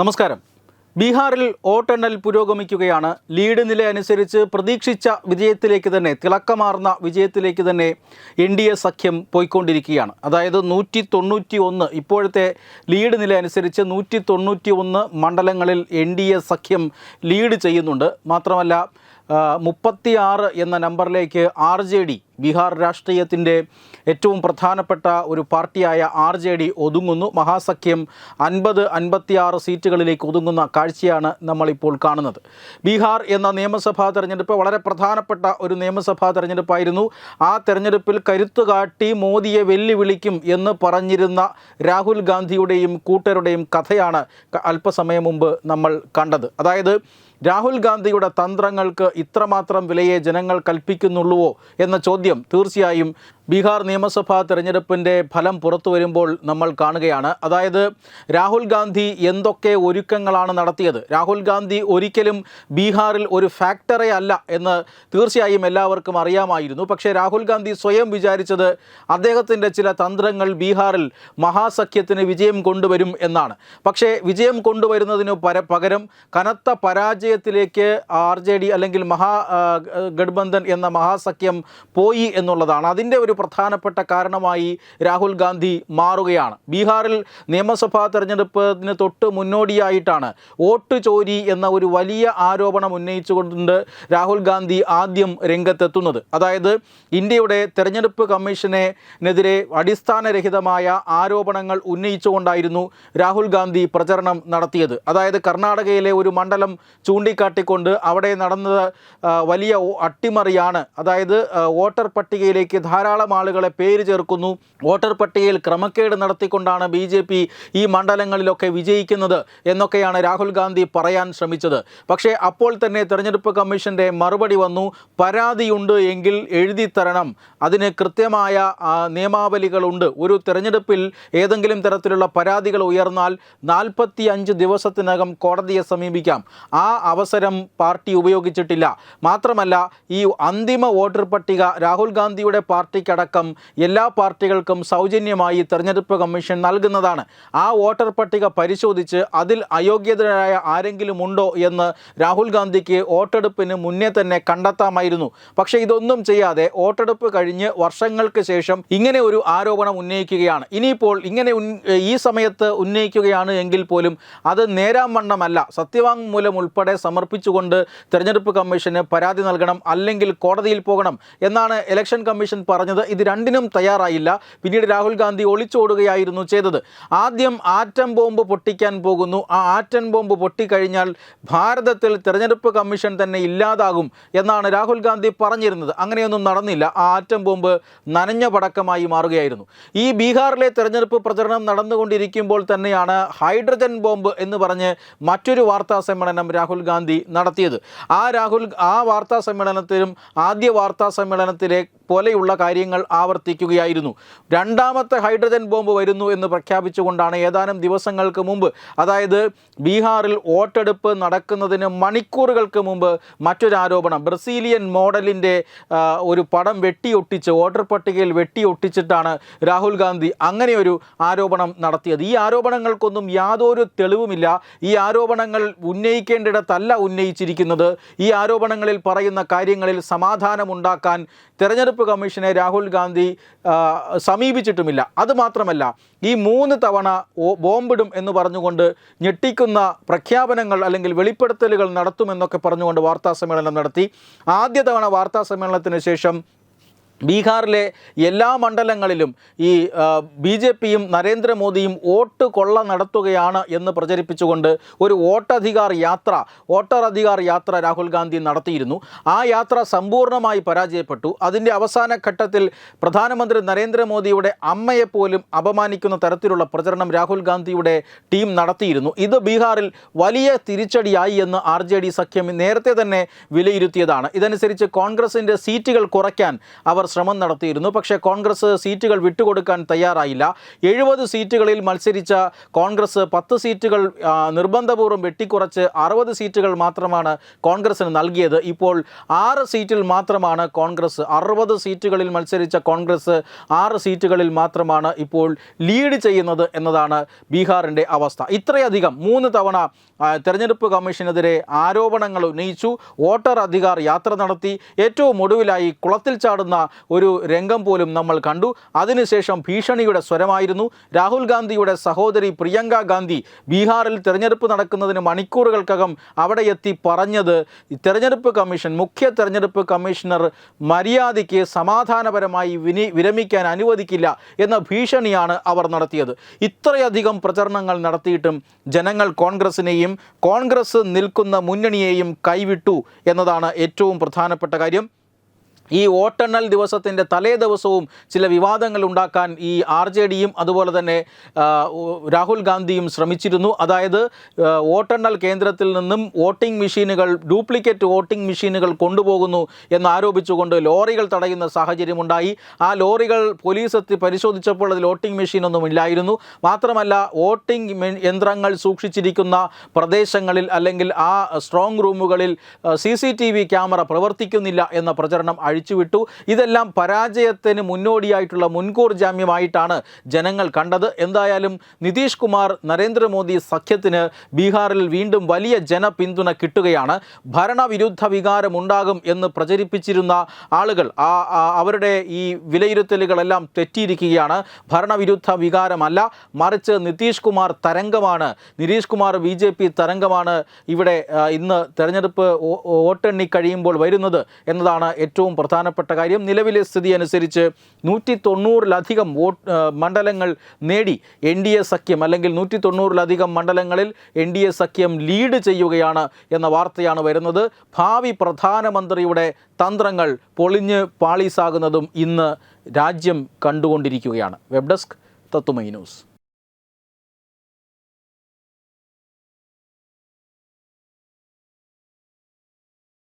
നമസ്കാരം. ബീഹാറിൽ വോട്ടെണ്ണൽ പുരോഗമിക്കുകയാണ്. ലീഡ് നില അനുസരിച്ച് പ്രതീക്ഷിച്ച വിജയത്തിലേക്ക് തന്നെ തിളക്കമാർന്ന വിജയത്തിലേക്ക് തന്നെ എൻ ഡി എ സഖ്യം പോയിക്കൊണ്ടിരിക്കുകയാണ്. അതായത് നൂറ്റി തൊണ്ണൂറ്റി ഒന്ന് ഇപ്പോഴത്തെ ലീഡ് നില അനുസരിച്ച് നൂറ്റി തൊണ്ണൂറ്റി ഒന്ന് മണ്ഡലങ്ങളിൽ എൻ ഡി എ സഖ്യം ലീഡ് ചെയ്യുന്നുണ്ട്. മാത്രമല്ല മുപ്പത്തിയാറ് എന്ന നമ്പറിലേക്ക് ആർ ജെ ഡി ബീഹാർ രാഷ്ട്രീയത്തിന്റെ ഏറ്റവും പ്രധാനപ്പെട്ട ഒരു പാർട്ടിയായ ആർ ജെ ഡി ഒതുങ്ങുന്നു. മഹാസഖ്യം അൻപത് അൻപത്തിയാറ് സീറ്റുകളിലേക്ക് ഒതുങ്ങുന്ന കാഴ്ചയാണ് നമ്മളിപ്പോൾ കാണുന്നത്. ബീഹാർ എന്ന നിയമസഭാ തെരഞ്ഞെടുപ്പ് വളരെ പ്രധാനപ്പെട്ട ഒരു നിയമസഭാ തെരഞ്ഞെടുപ്പായിരുന്നു. ആ തെരഞ്ഞെടുപ്പിൽ കരുത്തു കാട്ടി മോദിയെ വെല്ലുവിളിക്കും എന്ന് പറഞ്ഞിരുന്ന രാഹുൽ ഗാന്ധിയുടെയും കൂട്ടരുടെയും കഥയാണ് അല്പസമയം മുമ്പ് നമ്മൾ കണ്ടത്. അതായത് രാഹുൽ ഗാന്ധിയുടെ തന്ത്രങ്ങൾക്ക് ഇത്രമാത്രം വിലയെ ജനങ്ങൾ കൽപ്പിക്കുന്നുള്ളുവോ എന്ന ചോദ്യം തീർച്ചയായും ബീഹാർ നിയമസഭാ തെരഞ്ഞെടുപ്പിന്റെ ഫലം പുറത്തു വരുമ്പോൾ നമ്മൾ കാണുകയാണ്. അതായത് രാഹുൽ ഗാന്ധി എന്തൊക്കെ ഒരുക്കങ്ങളാണ് നടത്തിയത്? രാഹുൽ ഗാന്ധി ഒരിക്കലും ബീഹാറിൽ ഒരു ഫാക്ടറെ അല്ല എന്ന് തീർച്ചയായും എല്ലാവർക്കും അറിയാമായിരുന്നു. പക്ഷേ രാഹുൽ ഗാന്ധി സ്വയം വിചാരിച്ചത് അദ്ദേഹത്തിന്റെ ചില തന്ത്രങ്ങൾ ബീഹാറിൽ മഹാസഖ്യത്തിന് വിജയം കൊണ്ടുവരും എന്നാണ്. പക്ഷേ വിജയം കൊണ്ടുവരുന്നതിന് പകരം കനത്ത പരാജയത്തിലേക്ക് ആർ അല്ലെങ്കിൽ മഹാ ഗഡ്ബന്ധൻ എന്ന മഹാസഖ്യം പോയി എന്നുള്ളതാണ്. അതിന്റെ ഒരു പ്രധാനപ്പെട്ട കാരണമായി രാഹുൽ ഗാന്ധി മാറുകയാണ്. ബീഹാറിൽ നിയമസഭാ തെരഞ്ഞെടുപ്പിന് തൊട്ട് മുന്നോടിയായിട്ടാണ് വോട്ട് ചോരി എന്ന ഒരു വലിയ ആരോപണം ഉന്നയിച്ചുകൊണ്ട് രാഹുൽ ഗാന്ധി ആദ്യം രംഗത്തെത്തുന്നത്. അതായത് ഇന്ത്യയുടെ തെരഞ്ഞെടുപ്പ് കമ്മീഷനെതിരെ അടിസ്ഥാനരഹിതമായ ആരോപണങ്ങൾ ഉന്നയിച്ചുകൊണ്ടായിരുന്നു രാഹുൽ ഗാന്ധി പ്രചരണം നടത്തിയത്. അതായത് കർണാടകയിലെ ഒരു മണ്ഡലം ചൂണ്ടിക്കാട്ടിക്കൊണ്ട് അവിടെ നടന്നത് വലിയ അട്ടിമറിയാണ്. അതായത് വോട്ടർ പട്ടികയിലേക്ക് ധാരാളം ആളുകളെ പേര് ചേർക്കുന്നു. വോട്ടർ പട്ടികയിൽ ക്രമക്കേട് നടത്തിക്കൊണ്ടാണ് ബി ജെ പി ഈ മണ്ഡലങ്ങളിലൊക്കെ വിജയിക്കുന്നത് എന്നൊക്കെയാണ് രാഹുൽ ഗാന്ധി പറയാൻ ശ്രമിച്ചത്. പക്ഷേ അപ്പോൾ തന്നെ തെരഞ്ഞെടുപ്പ് കമ്മീഷന്റെ മറുപടി വന്നു. പരാതിയുണ്ട് എങ്കിൽ എഴുതി തരണം. അതിന് കൃത്യമായ നിയമാവലികളുണ്ട്. ഒരു തെരഞ്ഞെടുപ്പിൽ ഏതെങ്കിലും തരത്തിലുള്ള പരാതികൾ ഉയർന്നാൽ നാൽപ്പത്തി അഞ്ച് ദിവസത്തിനകം കോടതിയെ സമീപിക്കാം. ആ അവസരം പാർട്ടി ഉപയോഗിച്ചിട്ടില്ല. മാത്രമല്ല ഈ അന്തിമ വോട്ടർ പട്ടിക രാഹുൽ ഗാന്ധിയുടെ പാർട്ടിക്കടക്കം എല്ലാ പാർട്ടികൾക്കും സൗജന്യമായി തെരഞ്ഞെടുപ്പ് കമ്മീഷൻ നൽകുന്നതാണ്. ആ വോട്ടർ പട്ടിക പരിശോധിച്ച് അതിൽ അയോഗ്യതരായ ആരെങ്കിലും ഉണ്ടോ എന്ന് രാഹുൽ ഗാന്ധിക്ക് വോട്ടെടുപ്പിന് മുന്നേ തന്നെ കണ്ടെത്താമായിരുന്നു. പക്ഷേ ഇതൊന്നും ചെയ്യാതെ വോട്ടെടുപ്പ് കഴിഞ്ഞ് വർഷങ്ങൾക്ക് ശേഷം ഇങ്ങനെ ഒരു ആരോപണം ഉന്നയിക്കുകയാണ്. ഇനിയിപ്പോൾ ഇങ്ങനെ ഈ സമയത്ത് ഉന്നയിക്കുകയാണ് എങ്കിൽ പോലും അത് നേരാം വണ്ണമല്ല. സത്യവാങ്മൂലം ഉൾപ്പെടെ സമർപ്പിച്ചുകൊണ്ട് തെരഞ്ഞെടുപ്പ് കമ്മീഷന് പരാതി നൽകണം അല്ലെങ്കിൽ കോടതിയിൽ പോകണം എന്നാണ് ഇലക്ഷൻ കമ്മീഷൻ പറഞ്ഞത്. ഇത് രണ്ടിനും തയ്യാറായില്ല. പിന്നീട് രാഹുൽ ഗാന്ധി ഒളിച്ചോടുകയായിരുന്നു ചെയ്തത്. ആദ്യം ആറ്റം ബോംബ് പൊട്ടിക്കാൻ പോകുന്നു. ആ ആറ്റം ബോംബ് പൊട്ടിക്കഴിഞ്ഞാൽ ഭാരതത്തിൽ തെരഞ്ഞെടുപ്പ് കമ്മീഷൻ തന്നെ ഇല്ലാതാകും എന്നാണ് രാഹുൽ ഗാന്ധി പറഞ്ഞിരുന്നത്. അങ്ങനെയൊന്നും നടന്നില്ല. ആ ആറ്റം ബോംബ് നനഞ്ഞ പടക്കമായി മാറുകയായിരുന്നു. ഈ ബീഹാറിലെ തെരഞ്ഞെടുപ്പ് പ്രചരണം നടന്നുകൊണ്ടിരിക്കുമ്പോൾ തന്നെയാണ് ഹൈഡ്രജൻ ബോംബ് എന്ന് പറഞ്ഞ് മറ്റൊരു വാർത്താ സമ്മേളനം രാഹുൽ ഗാന്ധി നടത്തിയത്. ആ രാഹുൽ ആ വാർത്താ സമ്മേളനത്തിലും ആദ്യ വാർത്താ സമ്മേളനത്തിലെ പോലെയുള്ള കാര്യങ്ങൾ ആവർത്തിക്കുകയായിരുന്നു. രണ്ടാമത്തെ ഹൈഡ്രജൻ ബോംബ് വരുന്നു എന്ന് പ്രഖ്യാപിച്ചുകൊണ്ടാണ് ഏതാനും ദിവസങ്ങൾക്ക് മുമ്പ് അതായത് ബീഹാറിൽ വോട്ടെടുപ്പ് നടക്കുന്നതിന് മണിക്കൂറുകൾക്ക് മുമ്പ് മറ്റൊരു ആരോപണം. ബ്രസീലിയൻ മോഡലിന്റെ ഒരു പടം വെട്ടിയൊട്ടിച്ച് വോട്ടർ പട്ടികയിൽ വെട്ടിയൊട്ടിച്ചിട്ടാണ് രാഹുൽ ഗാന്ധി അങ്ങനെയൊരു ആരോപണം നടത്തിയത്. ഈ ആരോപണങ്ങൾക്കൊന്നും യാതൊരു തെളിവുമില്ല. ഈ ആരോപണങ്ങൾ ഉന്നയിക്കേണ്ടിടത്തല്ല ഉന്നയിച്ചിരിക്കുന്നത്. ഈ ആരോപണങ്ങളിൽ പറയുന്ന കാര്യങ്ങളിൽ സമാധാനമുണ്ടാക്കാൻ തെരഞ്ഞെടുപ്പ് കമ്മീഷനെ രാഹുൽ ഗാന്ധി സമീപിച്ചിട്ടുമില്ല. അതുമാത്രമല്ല ഈ മൂന്ന് തവണ ബോംബിടും എന്ന് പറഞ്ഞുകൊണ്ട് ഞെട്ടിക്കുന്ന പ്രഖ്യാപനങ്ങൾ അല്ലെങ്കിൽ വെളിപ്പെടുത്തലുകൾ നടത്തുമെന്നൊക്കെ പറഞ്ഞുകൊണ്ട് വാർത്താ സമ്മേളനം നടത്തി. ആദ്യ തവണ വാർത്താ സമ്മേളനത്തിന് ശേഷം ബീഹാറിലെ എല്ലാ മണ്ഡലങ്ങളിലും ഈ ബി ജെ പിയും നരേന്ദ്രമോദിയും വോട്ട് കൊള്ള നടത്തുകയാണ് എന്ന് പ്രചരിപ്പിച്ചുകൊണ്ട് ഒരു വോട്ടധികാർ യാത്ര വോട്ടർ അധികാർ യാത്ര രാഹുൽ ഗാന്ധി നടത്തിയിരുന്നു. ആ യാത്ര സമ്പൂർണമായി പരാജയപ്പെട്ടു. അതിന്റെ അവസാന ഘട്ടത്തിൽ പ്രധാനമന്ത്രി നരേന്ദ്രമോദിയുടെ അമ്മയെപ്പോലും അപമാനിക്കുന്ന തരത്തിലുള്ള പ്രചരണം രാഹുൽ ഗാന്ധിയുടെ ടീം നടത്തിയിരുന്നു. ഇത് ബീഹാറിൽ വലിയ തിരിച്ചടിയായി എന്ന് ആർ ജെ ഡി സഖ്യം നേരത്തെ തന്നെ വിലയിരുത്തിയതാണ്. ഇതനുസരിച്ച് കോൺഗ്രസിന്റെ സീറ്റുകൾ കുറയ്ക്കാൻ അവർ ശ്രമം നടത്തിയിരുന്നു. പക്ഷേ കോൺഗ്രസ് സീറ്റുകൾ വിട്ടുകൊടുക്കാൻ തയ്യാറായില്ല. എഴുപത് സീറ്റുകളിൽ മത്സരിച്ച കോൺഗ്രസ് പത്ത് സീറ്റുകൾ നിർബന്ധപൂർവം വെട്ടിക്കുറച്ച് അറുപത് സീറ്റുകൾ മാത്രമാണ് കോൺഗ്രസിന് നൽകിയത്. ഇപ്പോൾ ആറ് സീറ്റിൽ മാത്രമാണ് കോൺഗ്രസ് അറുപത് സീറ്റുകളിൽ മത്സരിച്ച കോൺഗ്രസ് ആറ് സീറ്റുകളിൽ മാത്രമാണ് ഇപ്പോൾ ലീഡ് ചെയ്യുന്നത് എന്നതാണ് ബീഹാറിന്റെ അവസ്ഥ. ഇത്രയധികം മൂന്ന് തവണ തെരഞ്ഞെടുപ്പ് കമ്മീഷനെതിരെ ആരോപണങ്ങൾ ഉന്നയിച്ചു. വോട്ടർ അധികാർ യാത്ര നടത്തി. ഏറ്റവും ഒടുവിലായി കുളത്തിൽ ചാടുന്ന ഒരു രംഗം പോലും നമ്മൾ കണ്ടു. അതിനുശേഷം ഭീഷണിയുടെ സ്വരമായിരുന്നു. രാഹുൽ ഗാന്ധിയുടെ സഹോദരി പ്രിയങ്ക ഗാന്ധി ബീഹാറിൽ തെരഞ്ഞെടുപ്പ് നടക്കുന്നതിന് മണിക്കൂറുകൾക്കകം അവിടെ എത്തി പറഞ്ഞത് തിരഞ്ഞെടുപ്പ് കമ്മീഷൻ മുഖ്യ തെരഞ്ഞെടുപ്പ് കമ്മീഷണർ മര്യാദയ്ക്ക് സമാധാനപരമായി വിനി വിരമിക്കാൻ അനുവദിക്കില്ല എന്ന ഭീഷണിയാണ് അവർ നടത്തിയത്. ഇത്രയധികം പ്രചരണങ്ങൾ നടത്തിയിട്ടും ജനങ്ങൾ കോൺഗ്രസിനെയും കോൺഗ്രസ് നിൽക്കുന്ന മുന്നണിയെയും കൈവിട്ടു എന്നതാണ് ഏറ്റവും പ്രധാനപ്പെട്ട കാര്യം. ഈ വോട്ടെണ്ണൽ ദിവസത്തിന്റെ തലേ ദിവസവും ചില വിവാദങ്ങൾ ഉണ്ടാക്കാൻ ഈ ആർ ജെ ഡിയും അതുപോലെ തന്നെ രാഹുൽ ഗാന്ധിയും ശ്രമിച്ചിരുന്നു. അതായത് വോട്ടെണ്ണൽ കേന്ദ്രത്തിൽ നിന്നും വോട്ടിംഗ് മെഷീനുകൾ ഡ്യൂപ്ലിക്കേറ്റ് വോട്ടിംഗ് മെഷീനുകൾ കൊണ്ടുപോകുന്നു എന്നാരോപിച്ചുകൊണ്ട് ലോറികൾ തടയുന്ന സാഹചര്യമുണ്ടായി. ആ ലോറികൾ പോലീസ് എത്തി പരിശോധിച്ചപ്പോൾ അതിൽ വോട്ടിംഗ് മെഷീനൊന്നും ഇല്ലായിരുന്നു. മാത്രമല്ല വോട്ടിംഗ് യന്ത്രങ്ങൾ സൂക്ഷിച്ചിരിക്കുന്ന പ്രദേശങ്ങളിൽ അല്ലെങ്കിൽ ആ സ്ട്രോങ് റൂമുകളിൽ സി ക്യാമറ പ്രവർത്തിക്കുന്നില്ല എന്ന പ്രചരണം അഴിച്ചുവിട്ടു ഇതെല്ലാം പരാജയത്തിന് മുന്നോടിയായിട്ടുള്ള മുൻകൂർ ജാമ്യമായിട്ടാണ് ജനങ്ങൾ കണ്ടത്. എന്തായാലും നിതീഷ് കുമാർ നരേന്ദ്രമോദി സഖ്യത്തിന് ബീഹാറിൽ വീണ്ടും വലിയ ജനപിന്തുണ കിട്ടുകയാണ്. ഭരണവിരുദ്ധ വികാരമുണ്ടാകും എന്ന് പ്രചരിപ്പിച്ചിരുന്ന ആളുകൾ ആ അവരുടെ ഈ വിലയിരുത്തലുകളെല്ലാം തെറ്റിയിരിക്കുകയാണ്. ഭരണവിരുദ്ധ വികാരമല്ല. മറിച്ച് നിതീഷ് കുമാർ തരംഗമാണ്. Nitish Kumar B J P തരംഗമാണ് ഇവിടെ ഇന്ന് തെരഞ്ഞെടുപ്പ് വോട്ടെണ്ണി കഴിയുമ്പോൾ വരുന്നത് എന്നതാണ് ഏറ്റവും പ്രധാനപ്പെട്ട കാര്യം. നിലവിലെ സ്ഥിതി അനുസരിച്ച് നൂറ്റി തൊണ്ണൂറിലധികം വോട്ട് മണ്ഡലങ്ങൾ നേടി എൻ ഡി എ സഖ്യം അല്ലെങ്കിൽ നൂറ്റി തൊണ്ണൂറിലധികം മണ്ഡലങ്ങളിൽ എൻ ഡി എ സഖ്യം ലീഡ് ചെയ്യുകയാണ് എന്ന വാർത്തയാണ് വരുന്നത്. ഭാവി പ്രധാനമന്ത്രിയുടെ തന്ത്രങ്ങൾ പൊളിഞ്ഞ് പാളീസാകുന്നതും ഇന്ന് രാജ്യം കണ്ടുകൊണ്ടിരിക്കുകയാണ്. വെബ് ഡെസ്ക് തത്തുമൈ ന്യൂസ്.